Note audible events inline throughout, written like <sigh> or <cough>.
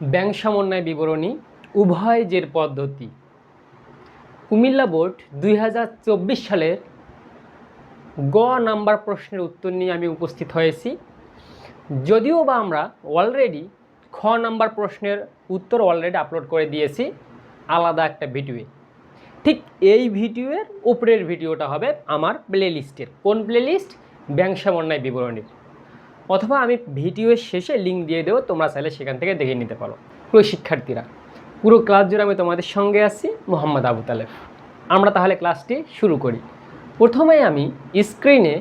Bank সমন্বয় বিবরণী, উভয় জের পদ্ধতি। কুমিল্লা বোর্ড দুই হাজার চব্বিশ সালের গ নাম্বার প্রশ্নের উত্তর নিয়ে আমি উপস্থিত হয়েছি। যদিও বা আমরা অলরেডি খ নাম্বার প্রশ্নের উত্তর অলরেডি আপলোড করে দিয়েছি, আলাদা একটা ভিডিওয়ে ঠিক এই ভিডিওয়ের উপরের ভিডিওটা হবে আমার প্লে লিস্টের কোন প্লে লিস্ট ব্যাংক সমন্বয় বিবরণীর অথবা আমি ভিডিওর শেষে লিঙ্ক দিয়ে দেবো, তোমরা চাইলে সেখান থেকে দেখে নিতে পারো। পুরো শিক্ষার্থীরা, পুরো ক্লাস জুড়ে আমি তোমাদের সঙ্গে আছি মোহাম্মদ আবু তালেব। আমরা তাহলে ক্লাসটি শুরু করি। প্রথমে আমি স্ক্রিনে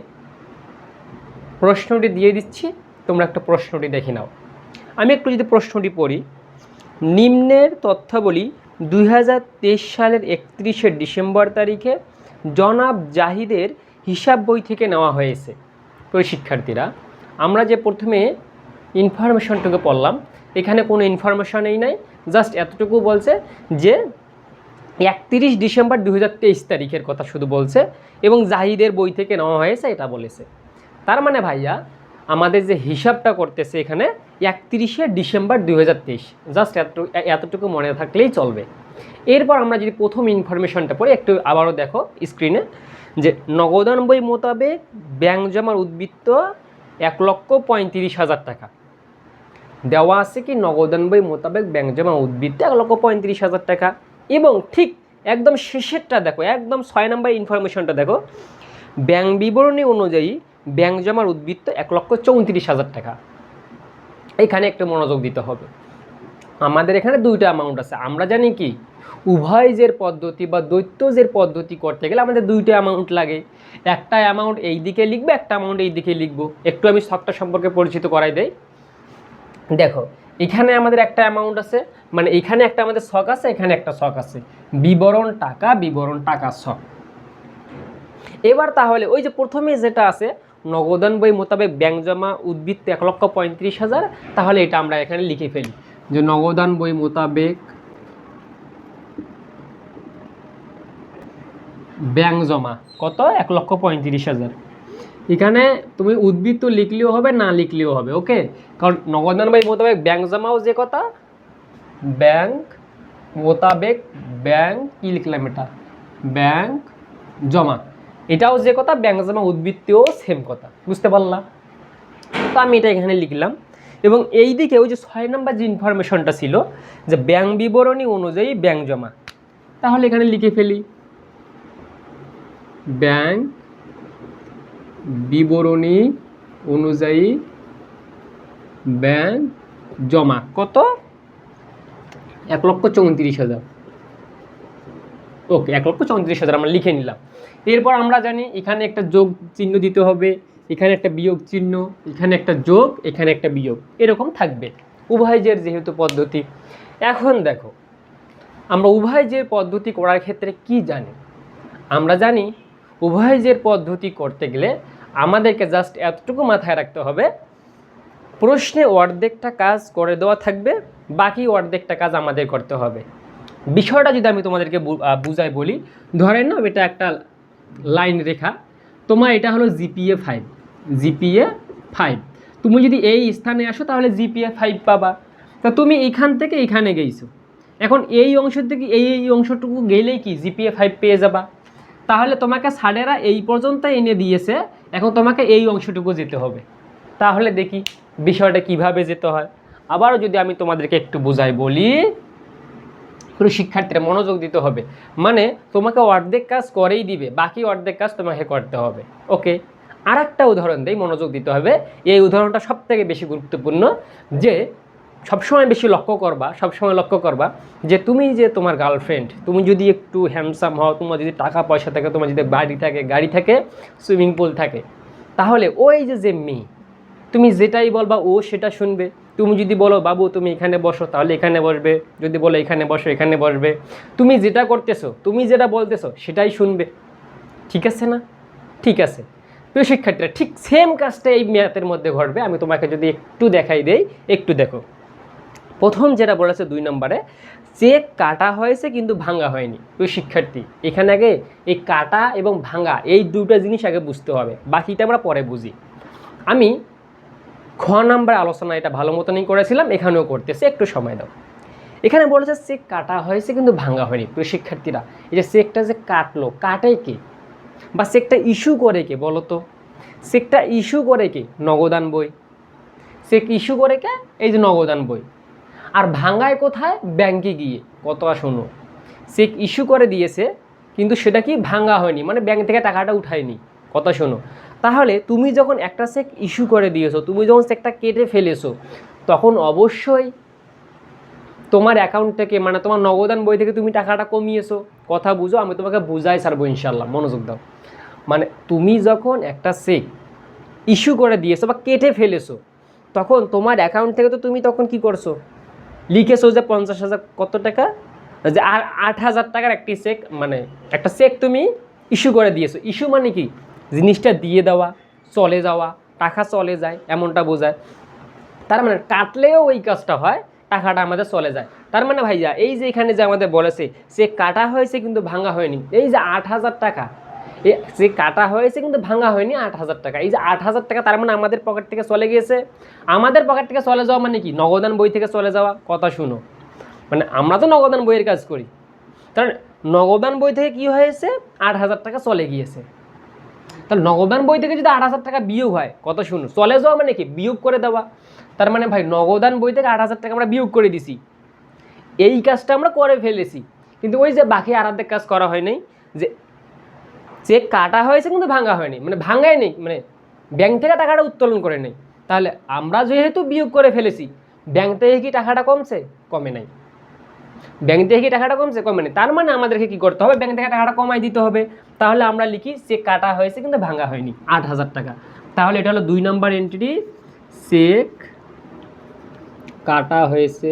প্রশ্নটি দিয়ে দিচ্ছি, তোমরা একটা প্রশ্নটি দেখে নাও। আমি একটু যদি প্রশ্নটি পড়ি, নিম্নের তথ্যাবলী দুই হাজার তেইশ সালের একত্রিশে ডিসেম্বর তারিখে জনাব জাহিদের হিসাব বই থেকে নেওয়া হয়েছে। তো শিক্ষার্থীরা আমরা যে প্রথমে ইনফরমেশনটুকু পড়লাম, এখানে কোনো ইনফরমেশনই নাই জাস্ট এতটুকু বলছে যে একত্রিশ ডিসেম্বর দু হাজার তেইশ তারিখের কথা শুধু বলছে এবং জাহিদের বই থেকে নেওয়া হয়েছে, এটা বলেছে। তার মানে ভাইয়া, আমাদের যে হিসাবটা করতেছে এখানে একত্রিশে ডিসেম্বর দু হাজার তেইশ জাস্ট এতটুকু এতটুকু মনে থাকলেই চলবে। এরপর আমরা যদি প্রথম ইনফরমেশনটা পড়ি, একটু আবারও দেখো স্ক্রিনে যে নগদান বই মোতাবেক ব্যাংক জমার উদ্বৃত্ত এক লক্ষ পঁয়ত্রিশ হাজার টাকা। দেওয়া আছে কি নগদান বই মোতাবেক ব্যাংক জমা উদ্ভিদ এক লক্ষ পঁয়ত্রিশ হাজার টাকা। এবং ঠিক একদম শেষেরটা দেখো, একদম ছয় নম্বর ইনফরমেশনটা দেখো। ব্যাংক বিবরণী অনুযায়ী ব্যাংক জমার উদ্বৃত্ত এক লক্ষ চৌত্রিশ হাজার টাকা। এখানে একটু মনোযোগ দিতে হবে। আমাদের এখানে দুইটা অ্যামাউন্ট আছে। আমরা জানি কি উভয় জের পদ্ধতি বা দৈত্য জের পদ্ধতি করতে গেলে আমাদের দুইটা অ্যামাউন্ট লাগে। একটা অ্যামাউন্ট এই দিকে লিখবে, একটা অ্যামাউন্ট এই দিকে লিখব। একটু আমি শখটা সম্পর্কে পরিচিত করাই দেই। দেখো, এখানে আমাদের একটা অ্যামাউন্ট আছে মানে এখানে একটা আমাদের শখ আছে, এখানে একটা শখ আছে। বিবরণ টাকা বিবরণ টাকা শখ। এবার তাহলে ওই যে প্রথমে যেটা আছে, নগদান বই মোতাবেক ব্যাংক জমা, উদ্বৃত্ত এক লক্ষ পঁয়ত্রিশ হাজার, তাহলে এটা আমরা এখানে লিখে ফেলি। যে নগদান বই মোতাবেক ব্যাংক জমা। কত? এক লক্ষ পঁয়ত্রিশ হাজার। এখানে তুমি উদ্বৃত্ত লিখলেও হবে, না লিখলেও হবে, ওকে? কারণ নগদান বই মোতাবেক ব্যাংক জমাও যে কথা, ব্যাংক মোতাবেক ব্যাংক কী লিখলাম এটা? ব্যাংক জমা। এটাও যে কথা, ব্যাংক জমা উদ্বৃত্তেও সেম কথা, বুঝতে পারলাম তো আমি এটা এখানে লিখলাম। এবং এই দিকে ওই যে ছয় নম্বর যে ইনফরমেশনটা ছিল, যে ব্যাংক বিবরণী অনুযায়ী ব্যাংক জমা। তাহলে এখানে লিখে ফেলি। ব্যাংক বিবরণী অনুযায়ী ব্যাংক জমা। কত? এক লক্ষ চৌত্রিশ হাজার। ওকে, এক লক্ষ চৌত্রিশ হাজার আমরা লিখে নিলাম। এরপর আমরা জানি এখানে একটা যোগ চিহ্ন দিতে হবে। এখানে একটা বিয়োগ চিহ্ন, এখানে একটা যোগ, এখানে একটা বিয়োগ, এরকম থাকবে। উভয় জের যেহেতু পদ্ধতি। এখন দেখো, আমরা উভয় জের পদ্ধতি করার ক্ষেত্রে কি জানি? আমরা জানি উভয় জের পদ্ধতি করতে গেলে আমাদেরকে জাস্ট এতটুকু মাথায় রাখতে হবে, প্রশ্নে অর্ধেকটা কাজ করে দেওয়া থাকবে, বাকি অর্ধেকটা কাজ আমাদের করতে হবে। বিষয়টা যদি আমি তোমাদেরকে বুঝাই বলি, ধরেন না এটা একটা লাইন রেখা তোমার এটা হলো জিপিএ ফাইভ জিপিএ ফাইভ তুমি যদি এই স্থানে আসো, তাহলে জিপিএ ফাইভ পাবা। তা তুমি এইখান থেকে এইখানে গেইছো। এখন এই অংশ থেকে এই এই অংশটুকু গেলেই কি জিপিএ ফাইভ পেয়ে যাবা। তাহলে তোমাকে সাড়েরা এই পর্যন্ত এনে দিয়েছে, এখন তোমাকে এই অংশটুকু যেতে হবে। তাহলে দেখি বিষয়টা কীভাবে যেতে হয়। আবারও যদি আমি তোমাদেরকে একটু বোঝাই বলি পুরো শিক্ষার্থীরা মনোযোগ দিতে হবে। মানে তোমাকে অর্ধেক কাজ করেই দিবে, বাকি অর্ধেক কাজ তোমাকে করতে হবে। ওকে? আর একটা উদাহরণ দেই, মনোযোগ দিতে হবে। এই উদাহরণটা সব থেকে বেশি গুরুত্বপূর্ণ যে, সবসময় বেশি লক্ষ্য করবা, সবসময় লক্ষ্য করবা যে, তুমি যে তোমার গার্লফ্রেন্ড তুমি যদি একটু হ্যান্ডসাম হও, তোমার যদি টাকা পয়সা থাকে, তোমার যদি বাড়ি থাকে, গাড়ি থাকে সুইমিং পুল থাকে, তাহলে ওই যে যে মেয়ে, তুমি যেটাই বলবা ও সেটা শুনবে। তুমি যদি বলো, বাবু, তুমি এখানে বসো, তাহলে এখানে বসবে। যদি বলো, এখানে বসো, এখানে বসবে। তুমি যেটা করতেছো, তুমি যেটা বলতেছো, সেটাই শুনবে। ঠিক আছে না? ঠিক আছে। প্রিয় শিক্ষার্থীরা, ঠিক সেম কাজটা এই ম্যাথের মধ্যে ঘটবে। আমি তোমাকে যদি একটু দেখাই দেই, একটু দেখো। প্রথম যেটা বলেছে দুই নম্বরে চেক কাটা হয়েছে কিন্তু ভাঙা হয়নি। প্রিয় শিক্ষার্থী, এখানে আগে এই কাটা এবং ভাঙা, এই দুটো জিনিস আগে বুঝতে হবে। বাকিটা আমরা পরে বুঝি। আমি খ নাম্বার আলোচনা এটা ভালো মতনই করেছিলাম, এখানেও করতেছে, একটু সময় দাও। এখানে বলেছে চেক কাটা হয়েছে কিন্তু ভাঙা হয়নি, প্রিয় শিক্ষার্থীরা। এই যে চেকটা যে কাটলো কাটে কে? বা চেকটা ইস্যু করে কে বলো তো? চেকটা ইস্যু করে কে? নগদান বই। চেক ইস্যু করে কে? এই যে নগদান বই। আর ভাঙায় কোথায়? ব্যাংকে গিয়ে। কথা শোনো। চেক ইস্যু করে দিয়েছে, কিন্তু সেটা কি ভাঙা হয়নি? মানে ব্যাংক থেকে টাকাটা উঠায়নি। কথা শোনো। তাহলে তুমি যখন একটা চেক ইস্যু করে দিয়েছ, তুমি যখন চেকটা কেটে ফেলেছো, তখন অবশ্যই তোমার অ্যাকাউন্ট থেকে মানে তোমার নগদান বই থেকে তুমি টাকাটা কমিয়েছো। কথা বুঝো, আমি তোমাকে বুঝাই ছাড়বো ইনশাল্লাহ মনোযোগ দাও। মানে তুমি যখন একটা চেক ইস্যু করে দিয়েছ বা কেটে ফেলেছো, তখন তোমার অ্যাকাউন্ট থেকে তো তুমি তখন কি করছ? লিখেছো যে পঞ্চাশ হাজার কত টাকা? যে আর আট হাজার টাকার একটি চেক মানে একটা চেক তুমি ইস্যু করে দিয়েছ। ইস্যু মানে কি? জিনিসটা দিয়ে দেওয়া, চলে যাওয়া, টাকা চলে যায়, এমনটা বোঝায়। তার মানে কাটলেও ওই কাজটা হয়, টাকাটা আমাদের চলে যায়। তার মানে ভাইয়া, এই যে এখানে যে আমাদের বলেছে সে কাটা হয়েছে কিন্তু ভাঙা হয়নি। এই যে আট হাজার টাকা যে কাটা হয়েছে কিন্তু ভাঙা হয়নি আট হাজার টাকা। এই যে আট হাজার টাকা তার মানে আমাদের পকেট থেকে চলে গিয়েছে। আমাদের পকেট থেকে চলে যাওয়া মানে কি? নগদান বই থেকে চলে যাওয়া, কথা শুনো। মানে আমরা তো নগদান বইয়ের কাজ করি। কারণ নগদান বই থেকে কি হয়েছে? আট হাজার টাকা চলে গিয়েছে। তাহলে নগদান বই থেকে যদি আট হাজার টাকা বিয়োগ হয়, কত শুনো চলে যাওয়া মানে কি? বিয়োগ করে দেওয়া। তার মানে ভাই, নগদান বই থেকে আট হাজার টাকা আমরা বিয়োগ করে দিছি। এই কাজটা আমরা করে ফেলেছি। কিন্তু ওই যে বাকি আর অর্ধেক কাজ করা হয় নাই, যে চেক কাটা হয়েছে কিন্তু ভাঙা হয়নি। মানে ভাঙাই নেই মানে ব্যাংক থেকে টাকাটা উত্তোলন করে নেই। তাহলে আমরা যেহেতু বিয়োগ করে ফেলেছি, ব্যাংক থেকে কি টাকাটা কমছে? কমে নাই। ব্যাংক থেকে টাকাটা কমছে? কমে নেই তার মানে আমাদেরকে কি করতে হবে? ব্যাংক থেকে টাকাটা কমাই দিতে হবে। তাহলে আমরা লিখি চেক কাটা হয়েছে কিন্তু ভাঙা হয়নি, আট হাজার টাকা। তাহলে এটা হলো দুই নম্বর এন্ট্রি চেক কাটা হয়েছে,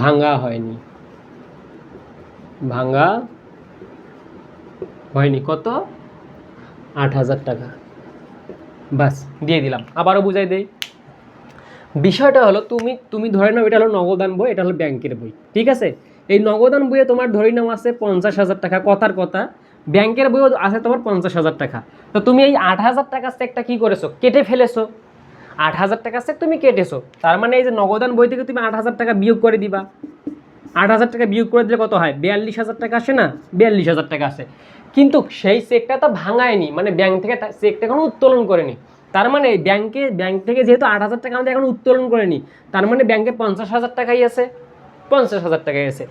ভাঙা হয়নি। ভাঙা হয়নি। কত? আট হাজার টাকা। বাস, দিয়ে দিলাম। আবারও বুঝাই দেই। বিষয়টা হলো তুমি তুমি ধরে নাও এটা হলো নগদান বই, এটা হলো ব্যাংকের বই, ঠিক আছে? এই নগদান বইয়ে তোমার ধরে নাও আছে পঞ্চাশ হাজার টাকা, কথার কথা। ব্যাংকের বইও আছে তোমার পঞ্চাশ হাজার টাকা। তো তুমি এই আট হাজার টাকা চেকটা কী করেছ? কেটে ফেলেছো। আট হাজার টাকার চেক তুমি কেটেছো। তার মানে এই যে নগদান বই থেকে তুমি আট হাজার টাকা বিয়োগ করে দিবা। আট হাজার টাকা বিয়োগ করে দিলে কত হয়? বিয়াল্লিশ হাজার টাকা আসে না? বিয়াল্লিশ হাজার টাকা আসে। কিন্তু সেই চেকটা তো ভাঙায়নি মানে ব্যাংক থেকে চেকটা এখনও উত্তোলন করেনি। তার মানে ব্যাংকে, ব্যাংক থেকে যেহেতু আট হাজার টাকা আমাদের এখন উত্তোলন করেনি, তার মানে ব্যাংকে পঞ্চাশ হাজার টাকাই আছে, পঞ্চাশ হাজার টাকাই আছে।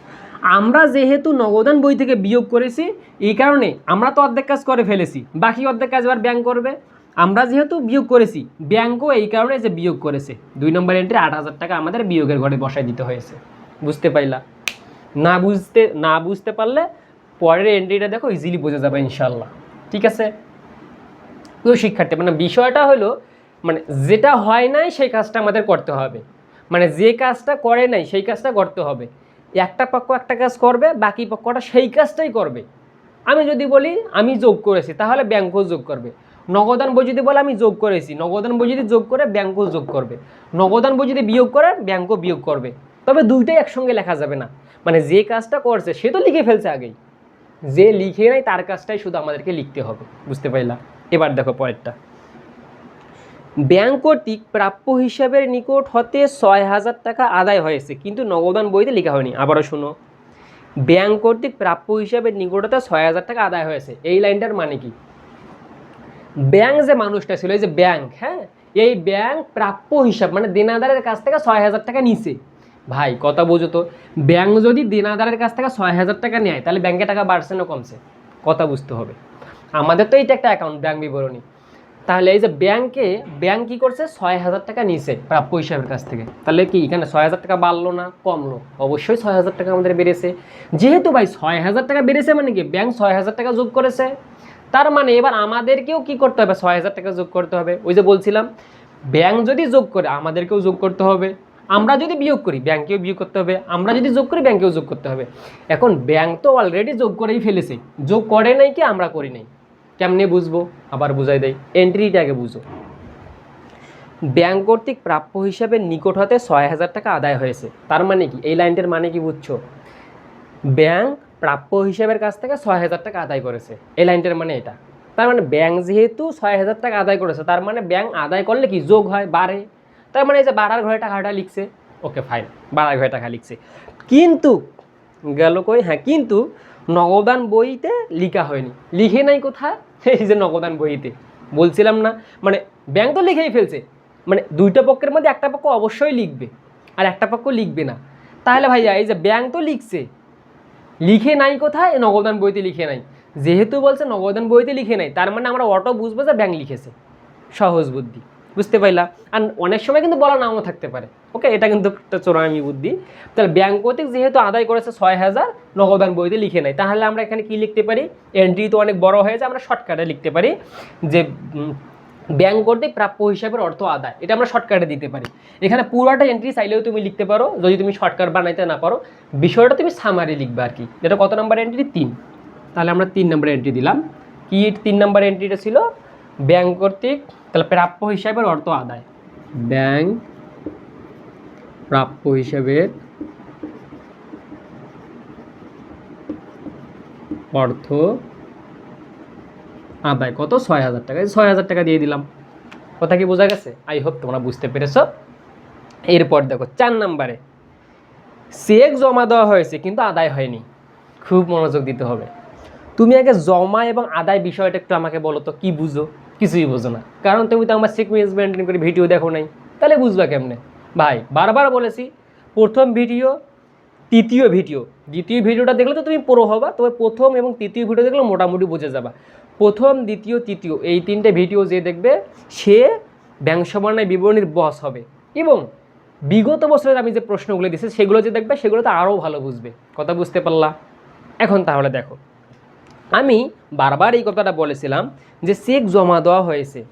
আমরা যেহেতু নগদান বই থেকে বিয়োগ করেছি, এই কারণে আমরা তো অর্ধেক কাজ করে ফেলেছি, বাকি অর্ধেক কাজ এবার ব্যাংক করবে। আমরা যেহেতু বিয়োগ করেছি, ব্যাংকও এই কারণে যে বিয়োগ করেছে। দুই নম্বর এন্ট্রি আট হাজার টাকা আমাদের বিয়োগের ঘরে বসাই দিতে হয়েছে, বুঝতে পাইলা? না বুঝতে না বুঝতে পারলে পরের এন্ট্রিটা দেখো ইজিলি বোঝা যাবে ইনশাল্লাহ ঠিক আছে? প্রিয় শিক্ষার্থী মানে বিষয়টা হলো মানে যেটা হয় নাই সেই কাজটা আমাদের করতে হবে। মানে যে কাজটা করে নাই সেই কাজটা করতে হবে। একটা পক্ষ একটা কাজ করবে, বাকি পক্ষটা সেই কাজটাই করবে। আমি যদি বলি, আমি যোগ করেছি, তাহলে ব্যাংকও যোগ করবে। নগদান বই যদি বলে, আমি যোগ করেছি। নগদান বই যদি যোগ করে, ব্যাংকও যোগ করবে। নগদান বই যদি বিয়োগ করে, ব্যাংকও বিয়োগ করবে। তবে দুইটাই একসঙ্গে লেখা যাবে না। মানে যে কাজটা করছে, সে তো লিখে ফেলছে আগেই। যে লিখে নাই, তার কাজটাই শুধু আমাদেরকে লিখতে হবে। বুঝতে পারলা? এবার দেখো পরেরটা। ব্যাংক কর্তৃক প্রাপ্য হিসাবের নিকট হতে ছয় হাজার টাকা আদায় হয়েছে, কিন্তু নগদান বইতে লেখা হয়নি। আবারও শুনো। ব্যাংক কর্তৃক প্রাপ্য হিসাবের নিকট হতে ছয় হাজার টাকা আদায় হয়েছে। এই লাইনটার মানে কি? ব্যাংক যে মানুষটা ছিল, এই যে ব্যাংক হ্যাঁ? এই ব্যাংক প্রাপ্য হিসাব মানে দেনাদারের কাছ থেকে ছয় হাজার টাকা নিছে। ভাই, কথা বোঝো তো। ব্যাংক যদি দেনাদারের কাছ থেকে ছয় হাজার টাকা নেয়, তাহলে ব্যাংকে টাকা বাড়ছে না কমছে? কথা বুঝতে হবে। আমাদের তো এইটা একটা অ্যাকাউন্ট ব্যাংক বিবরণী। তাহলে এই যে ব্যাংকে ব্যাংক কী করছে? ছয় হাজার টাকা নিছে প্রাপ্য হিসাবের কাছ থেকে। তাহলে কি এখানে ছয় হাজার টাকা বাড়লো না? কমলো। অবশ্যই ছয় হাজার টাকা আমাদের বেড়েছে। যেহেতু ভাই ছয় হাজার টাকা বেড়েছে মানে কি? ব্যাংক ছয় হাজার টাকা যোগ করেছে। তার মানে এবার আমাদেরকেও কি করতে হবে? ছয় হাজার টাকা যোগ করতে হবে। ওই যে বলছিলাম ব্যাংক যদি যোগ করে, আমাদেরকেও যোগ করতে হবে। আমরা যদি বিয়োগ করি ব্যাংকেও বিয়োগ করতে হবে। আমরা যদি যোগ করি ব্যাংকেও যোগ করতে হবে। এখন ব্যাংক তো অলরেডি যোগ করেই ফেলেছে। যোগ করে নাই কি? আমরা করি নাই। কেমনে বুঝব? আবার বুঝাই দেয় এন্ট্রিটা আগে বুঝো। ব্যাংক কর্তৃক প্রাপ্য হিসাবে নিকট হতে ছয় হাজার টাকা আদায় হয়েছে। তার মানে কি? এই লাইনটার মানে কি বুঝছ? ব্যাংক প্রাপ্য হিসাবের কাছ থেকে ছয় হাজার টাকা আদায় করেছে। এই লাইনটার মানে এটা। তার মানে ব্যাংক যেহেতু ছয় হাজার টাকা আদায় করেছে, তার মানে ব্যাংক আদায় করলে কি যোগ হয়? বাড়ে। তার মানে এই যে বাড়ার ঘরে টাকাটা লিখছে। ওকে ফাইন বাড়ার ঘরে টাকা লিখছে। কিন্তু, গেল কই? হ্যাঁ কিন্তু নগদান বইতে লিখা হয়নি। লিখে নাই কোথায়? <laughs> এই যে নগদান বইতে। বলছিলাম না মানে ব্যাংক তো লিখেই ফেলছে। মানে দুইটা পক্ষের মধ্যে একটা পক্ষ অবশ্যই লিখবে, আর একটা পক্ষ লিখবে না। তাহলে ভাইয়া, এই যে ব্যাংক তো লিখছে, লিখে নাই কোথায়? নগদান বইতে লিখে নাই। যেহেতু বলছে নগদান বইতে লিখে নাই, তার মানে আমরা অটো বুঝব যে ব্যাংক লিখেছে। সহজ বুদ্ধি। বুঝতে পারলাম আর অনেক সময় কিন্তু বলা নাও থাকতে পারে। ওকে এটা কিন্তু একটা চোরামি বুদ্ধি। তাহলে ব্যাংক কর্তৃক যেহেতু আদায় করেছে ছয় হাজার, নগদান বইতে লিখে নেয় তাহলে আমরা এখানে কি লিখতে পারি? এন্ট্রি তো অনেক বড় হয়েছে, আমরা শর্টকাটে লিখতে পারি। যে ব্যাংক কর্তৃক প্রাপ্য হিসাবের অর্থ আদায়। এটা আমরা শর্টকাটে দিতে পারি। এখানে পুরোটা এন্ট্রি চাইলেও তুমি লিখতে পারো। যদি তুমি শর্টকাট বানাইতে না পারো, বিষয়টা তুমি সামারি লিখবে আর কি। যেটা কত নম্বর এন্ট্রি তিন। তাহলে আমরা তিন নম্বর এন্ট্রি দিলাম। কি তিন নম্বর এন্ট্রিটা ছিল? ব্যাংক কর্তৃক, তাহলে প্রাপ্য হিসাবের অর্থ আদায়। ব্যাংক প্রাপ্য হিসাবের অর্থ আদায়। কত? ছয় হাজার টাকা। ছয় হাজার টাকা দিয়ে দিলাম। কথা কি বোঝা গেছে? আই হোপ তোমরা বুঝতে পেরেছ। এরপর দেখো, চার নাম্বারে, চেক জমা দেওয়া হয়েছে, কিন্তু আদায় হয়নি। খুব মনোযোগ দিতে হবে। তুমি আগে জমা এবং আদায় বিষয়টা একটু আমাকে বলো তো, কি বুঝো? কিছুই বুঝো না। কারণ তুমি তো আমার সিকুয়েন্স মেনটেন করে ভিডিও দেখো নাই। তাহলে বুঝবা কেমনে? ভাই, বারবার বলেছি, প্রথম ভিডিও তৃতীয় ভিডিও দ্বিতীয় ভিডিওটা দেখলে তো তুমি পুরো হবা, তবে প্রথম এবং তৃতীয় ভিডিও দেখলে মোটামুটি বুঝে যাবা। প্রথম, দ্বিতীয়, তৃতীয়, এই তিনটে ভিডিও যে দেখবে, সে ব্যাংক সমন্বয় বিবরণীর বস হবে। এবং বিগত বছরের আমি যে প্রশ্নগুলো দিয়েছি সেগুলো যে দেখবে, সেগুলো তো আরও ভালো বুঝবে। কথা বুঝতে পারলা? এখন তাহলে দেখো। আমি বারবার এই কথাটা বলেছিলাম যে চেক জমা দেওয়া হয়েছে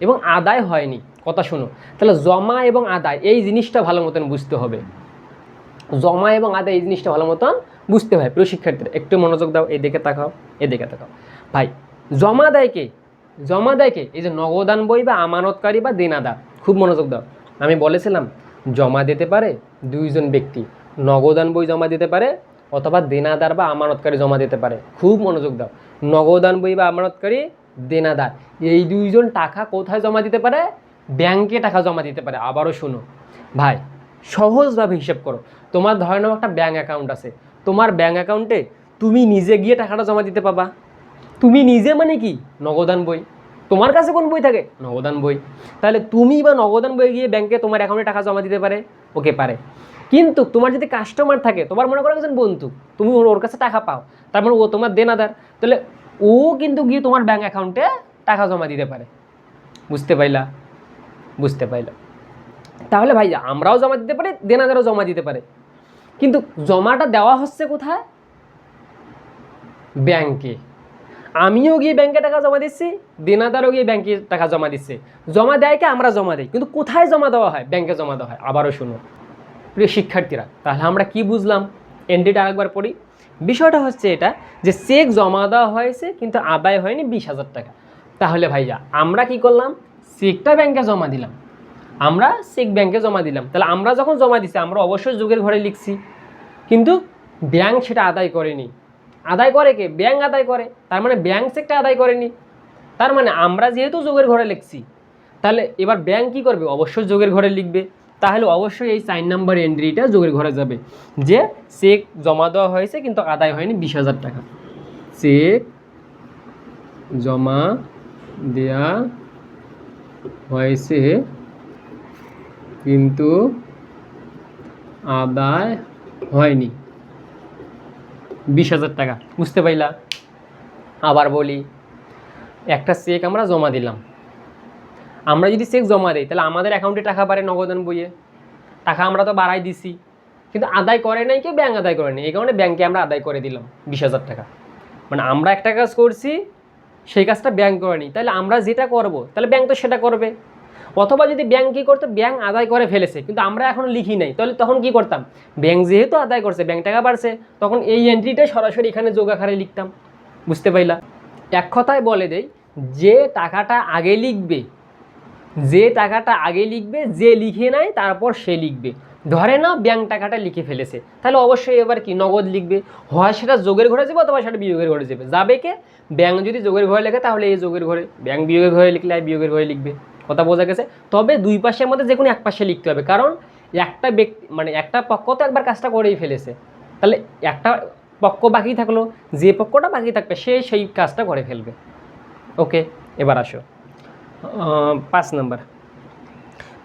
এবং আদায় হয়নি। কথা শোনো। তাহলে জমা এবং আদায়, এই জিনিসটা ভালো মতন বুঝতে হবে। জমা এবং আদায়, এই জিনিসটা ভালো মতন বুঝতে হয় প্রিয় শিক্ষার্থীরা, একটু মনোযোগ দাও, এদিকে তাকাও এদিকে তাকাও। ভাই, জমা দেয় কে? জমা দেয় কে? এই যে নগদান বই বা আমানতকারী বা দেনাদার, খুব মনোযোগ দাও। আমি বলেছিলাম, জমা দিতে পারে দুইজন ব্যক্তি, নগদান বই জমা দিতে পারে অথবা দেনাদার বা আমানতকারী জমা দিতে পারে। খুব মনোযোগ দাও। নগদান বই বা আমানতকারী দেনাদার। এই দুইজন টাকা কোথায় জমা দিতে পারে? ব্যাংকে টাকা জমা দিতে পারে। আবারও শোনো। ভাই, সহজভাবে হিসেব করো। তোমার ধরে নাও একটা ব্যাঙ্ক অ্যাকাউন্ট আছে। তোমার ব্যাঙ্ক অ্যাকাউন্টে তুমি নিজে গিয়ে টাকাটা জমা দিতে পাবা। তুমি নিজে মানে কি? নগদান বই। তোমার কাছে কোন বই থাকে? নগদান বই। তাহলে তুমি বা নগদান বই গিয়ে ব্যাংকে তোমার অ্যাকাউন্টে টাকা জমা দিতে পারে? ওকে, পারে। কিন্তু তোমার যদি কাস্টমার থাকে, তোমার মনে করো একজন বন্ধু, তুমি ওর কাছে টাকা পাও তার মানে ও তোমার দেনাদার, তাহলে ও কিন্তু গিয়ে তোমার ব্যাঙ্ক অ্যাকাউন্টে টাকা জমা দিতে পারে। বুঝতে পাইলা? বুঝতে পাইলা। তাহলে ভাই, আমরাও জমা দিতে পারি, দেনাদারও জমা দিতে পারে। কিন্তু জমাটা দেওয়া হচ্ছে কোথায়? ব্যাংকে আমিও গিয়ে ব্যাংকে টাকা জমা দিচ্ছি, দেনাদারও গিয়ে ব্যাংকে টাকা জমা দিচ্ছে। জমা দেয় কি? আমরা জমা দিই। কিন্তু কোথায় জমা দেওয়া হয়? ব্যাংকে জমা দেওয়া হয়। আবারও শুনো। প্রিয় শিক্ষার্থীরা, তাহলে আমরা কি বুঝলাম? এনডিটা আরেকবার পড়ি। বিষয়টা হচ্ছে এটা যে চেক জমা দেওয়া হয়েছে, কিন্তু আদায় হয়নি বিশ হাজার টাকা। তাহলে ভাইয়া, আমরা কি করলাম? চেকটা ব্যাংকে জমা দিলাম। আমরা চেক ব্যাংকে জমা দিলাম। তাহলে আমরা যখন জমা দিছি, আমরা অবশ্যই যুগের ঘরে লিখছি। কিন্তু ব্যাংক সেটা আদায় করেনি। আদায় করে কে? ব্যাংক আদায় করে। তার মানে ব্যাংক চেকটা আদায় করেনি। তার মানে আমরা যেহেতু যোগের ঘরে লিখছি, তাহলে এবার ব্যাংক কী করবে? অবশ্যই যোগের ঘরে লিখবে। তাহলে অবশ্যই এই সাইন নাম্বার এন্ট্রিটা যোগের ঘরে যাবে। যে চেক জমা দেওয়া হয়েছে কিন্তু আদায় হয়নি বিশ হাজার টাকা। চেক জমা দেয়া হয়েছে কিন্তু আদায় হয়নি। বিশ হাজার টাকা, বুঝতে পাইলা? আবার বলি, একটা চেক আমরা জমা দিলাম। আমরা যদি চেক জমা দিই, তাহলে আমাদের অ্যাকাউন্টে টাকা পারে নগদান বইয়ে। টাকা আমরা তো বাড়াই দিছি। কিন্তু আদায় করে নাই কেউ ব্যাঙ্ক আদায় করে নাই। এই কারণে ব্যাঙ্কে আমরা আদায় করে দিলাম বিশ হাজার টাকা। মানে আমরা একটা কাজ করছি, সেই কাজটা ব্যাংক করেনি তাহলে আমরা যেটা করব, তাহলে ব্যাঙ্ক তো সেটা করবে। অথবা যদি ব্যাঙ্ক কী করতো ব্যাঙ্ক আদায় করে ফেলেছে, কিন্তু আমরা এখন লিখি নাই। তাহলে তখন কি করতাম? ব্যাঙ্ক যেহেতু আদায় করছে ব্যাংক টাকা বাড়ছে, তখন এই এন্ট্রিটা সরাসরি এখানে যোগাখারে লিখতাম। বুঝতে পাইলা? এক কথায় বলে দেই, যে টাকাটা আগে লিখবে যে টাকাটা আগে লিখবে, যে লিখে নাই, তারপর সে লিখবে। ধরে না ব্যাংক টাকাটা লিখে ফেলেছে। তাহলে অবশ্যই এবার কি নগদ লিখবে? হয় সেটা যোগের ঘরে যাবে অথবা সেটা বিয়োগের ঘরে যাবে। যাবে কে? ব্যাংক যদি যোগের ঘরে লেখে, তাহলে এই যোগের ঘরে ব্যাংক বিয়োগের ঘরে লিখলে আর বিয়োগের ঘরে লিখবে। কথা বোঝা গেছে? তবে দুই পাশের মধ্যে যে কোনো এক পাশে লিখতে হবে। কারণ একটা ব্যক্তি মানে একটা পক্ষ তো একবার কাজটা করেই ফেলেছে। তাহলে একটা পক্ষ বাকি থাকল, যে পক্ষটা বাকি থাকবে, সে সেই কাজটা করে ফেলবে। ওকে, এবার আসো। পাঁচ নাম্বার।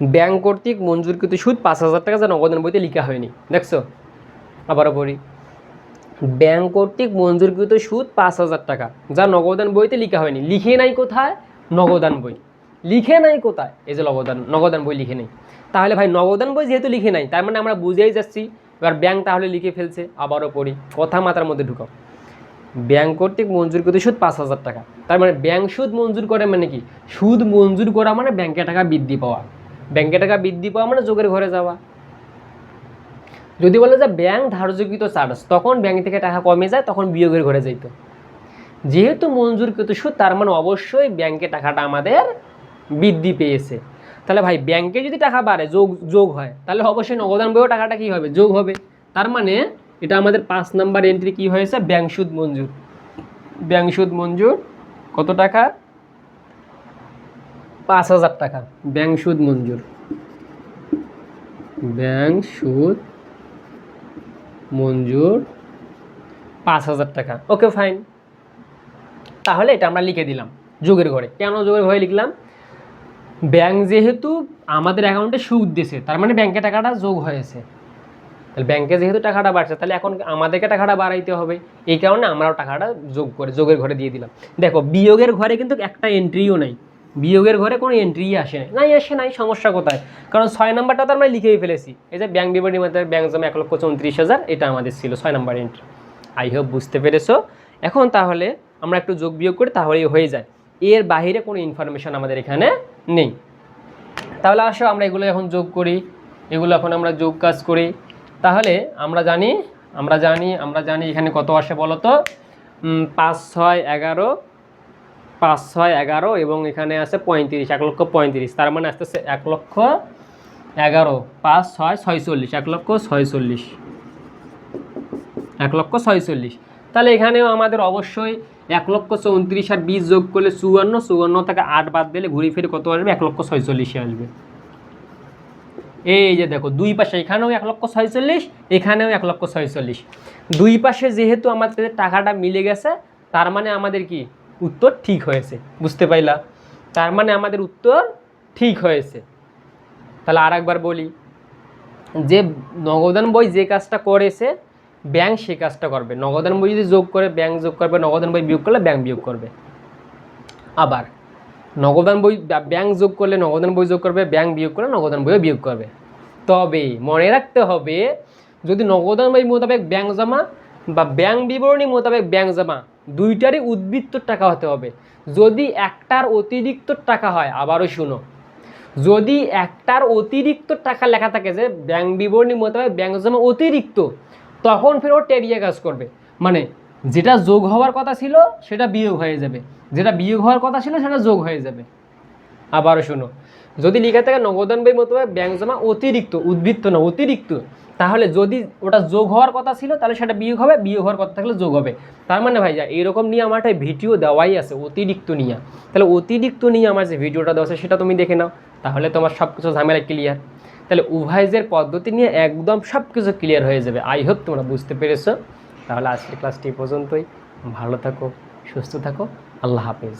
ব্যাংক কর্তৃক মঞ্জুরকৃত সুদ পাঁচ হাজার টাকা যা নগদান বইতে লেখা হয়নি। দেখছ? আবারও পড়ি। ব্যাংক কর্তৃক মঞ্জুরকৃত সুদ পাঁচ হাজার টাকা যা নগদান বইতে লেখা হয়নি। লিখে নাই কোথায়? নগদান বই। লিখে নাই কোথায়? এই যে নগদান নগদান বই লিখে নেই। তাহলে ভাই, নগদান বই যেহেতু লিখে নাই, তার মানে আমরা বুঝেই যাচ্ছি। এবার ব্যাংক তাহলে লিখে ফেলছে। আবারও পড়ি। কথা মাথার মধ্যে ঢুকাও। ব্যাংক কর্তৃক মঞ্জুরকৃত সুদ পাঁচ হাজার টাকা। তার মানে ব্যাংক সুদ মঞ্জুর করে মানে কি? সুদ মঞ্জুর করা মানে ব্যাংকে টাকা বৃদ্ধি পাওয়া। ব্যাংকে টাকা বৃদ্ধি পাওয়া মানে যোগের ঘরে যাওয়া। যদি বলে যে ব্যাংক ধার্যকৃত চার্জ তখন ব্যাংক থেকে টাকা কমে যায়, তখন বিয়োগের ঘরে যাইতো। যেহেতু মঞ্জুরকৃত সুদ, তার মানে অবশ্যই ব্যাংকে টাকাটা আমাদের বৃদ্ধি পেয়েছে। তাহলে ভাই, ব্যাংকে যদি টাকা বাড়ে, যোগ যোগ হয়, তাহলে অবশ্যই নগদান বইও টাকাটা কী হবে? যোগ হবে। তার মানে এটা আমাদের পাঁচ নাম্বার এন্ট্রি কী হয়েছে? ব্যাংক সুদ মঞ্জুর। ব্যাংক সুদ মঞ্জুর কত টাকা? পাঁচ হাজার টাকা। ব্যাংক সুদ মঞ্জুর। ব্যাংক সুদ মঞ্জুর পাঁচ হাজার টাকা। ওকে ফাইন তাহলে এটা আমরা লিখে দিলাম যোগের ঘরে। কেন যোগের ঘরে লিখলাম? ব্যাংক যেহেতু আমাদের অ্যাকাউন্টে সুদ দিয়েছে তার মানে ব্যাংকে টাকাটা যোগ হয়েছে। তাহলে ব্যাংকে যেহেতু টাকাটা বাড়ছে, তাহলে এখন আমাদেরকে টাকাটা বাড়াইতে হবে। এই কারণে আমরাও টাকাটা যোগ করে, যোগের ঘরে দিয়ে দিলাম। দেখো, বিয়োগের ঘরে কিন্তু একটা এন্ট্রিও নেই। বিয়োগের ঘরে কোনো এন্ট্রি আসে নাই। নাই, আসে নাই, সমস্যা কোথায়? কারণ ছয় নাম্বারটা তো আমরা লিখেই ফেলেছি। এই যে ব্যাংক বিবরণীর মধ্যে ব্যাংক জমা এক লক্ষ চৌত্রিশ হাজার, এটা আমাদের ছিল ছয় নাম্বার এন্ট্রি আই হোপ বুঝতে পেরেছ? এখন তাহলে আমরা একটু যোগ বিয়োগ করি, তাহলেই হয়ে যায়। এর বাইরে কোনো ইনফরমেশন আমাদের এখানে নেই। তাহলে আসো, আমরা এগুলো এখন যোগ করি। এগুলো এখন আমরা যোগ কাজ করি। তাহলে আমরা জানি আমরা জানি আমরা জানি এখানে কত আসে বলো তো পাঁচ ছয় এগারো, পাঁচ ছয় এগারো এবং এখানে আছে পঁয়ত্রিশ, এক লক্ষ পঁয়ত্রিশ। তার মানে আসতেছে এক লক্ষ এগারো, পাঁচ ছয় ছয়চল্লিশ, এক লক্ষ ছয়চল্লিশ। এক লক্ষ ছয়চল্লিশ। তাহলে এখানেও আমাদের অবশ্যই এক লক্ষ চৌত্রিশ আর বিশ যোগ করলে চুয়ান্ন চুয়ান্ন থেকে আট বাদ দিলে ঘুরে ফিরে কত আসবে? এক লক্ষ ছয়চল্লিশে আসবে। এই যে দেখো, দুই পাশে এখানেও এক লক্ষ ছয়চল্লিশ, এখানেও এক লক্ষ ছয়চল্লিশ। দুই পাশে যেহেতু আমাদের টাকাটা মিলে গেছে, তার মানে আমাদের কি? উত্তর ঠিক হয়েছে, বুঝতে পাইলা? তার মানে আমাদের উত্তর ঠিক হয়েছে। তাহলে আর একবার বলি, যে নগদান বই যে কাজটা করেছে, ব্যাংক সে কাজটা করবে। নগদান বই যদি যোগ করে, ব্যাংক যোগ করবে, নগদান বই বিয়োগ করলে ব্যাংক বিয়োগ করবে। আবার নগদান বই ব্যাংক যোগ করলে নগদান বই যোগ করবে, ব্যাংক বিয়োগ করলে নগদান বইও বিয়োগ করবে। তবে মনে রাখতে হবে, যদি নগদান বই মোতাবেক ব্যাংক জমা বা ব্যাংক বিবরণী মোতাবেক ব্যাংক জমা, দুইটারই উদ্বৃত্ত টাকা হতে হবে। যদি একটার অতিরিক্ত টাকা হয়, আবারও শুনো, যদি একটার অতিরিক্ত টাকা লেখা থাকে যে ব্যাংক বিবরণী মোতাবেক ব্যাংক জমা অতিরিক্ত, তখন ফের ও টেরিয়ে কাজ করবে। মানে যেটা যোগ হওয়ার কথা ছিল, সেটা বিয়োগ হয়ে যাবে। যেটা বিয়োগ হওয়ার কথা ছিল, সেটা যোগ হয়ে যাবে। আবারও শুনো, যদি লেখা থাকে নগদান বই মোতাবেক ব্যাংক জমা অতিরিক্ত, উদ্বৃত্ত না, অতিরিক্ত, তাহলে যদি ওটা যোগ হওয়ার কথা ছিল, তাহলে সেটা বিয়োগ হবে, বিয়োগ হওয়ার কথা থাকলে যোগ হবে। তার মানে ভাই, যা এরকম নিয়ে আমার একটা ভিডিও দেওয়াই আছে, অতিরিক্ত নিয়ে তাহলে অতিরিক্ত নিয়ে আমার যে ভিডিওটা দেওয়া আছে, সেটা তুমি দেখে নাও, তাহলে তোমার সব কিছু ঝামেলা ক্লিয়ার তাহলে উভয়ের পদ্ধতি নিয়ে একদম সব কিছু ক্লিয়ার হয়ে যাবে। আই হোপ তোমরা বুঝতে পেরেছ। তাহলে আজকের ক্লাসটি পর্যন্তই। ভালো থাকো সুস্থ থাকো। আল্লাহ হাফেজ।